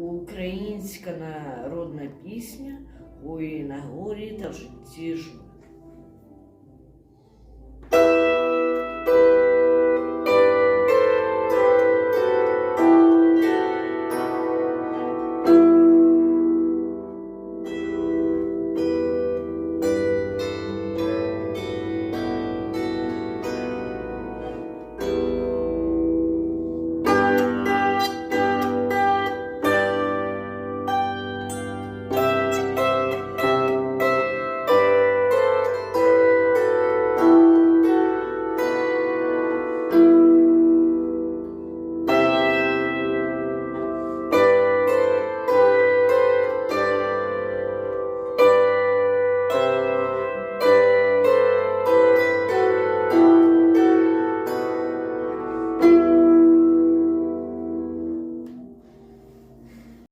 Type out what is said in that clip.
українська народна пісня Ой на горі та в житті ж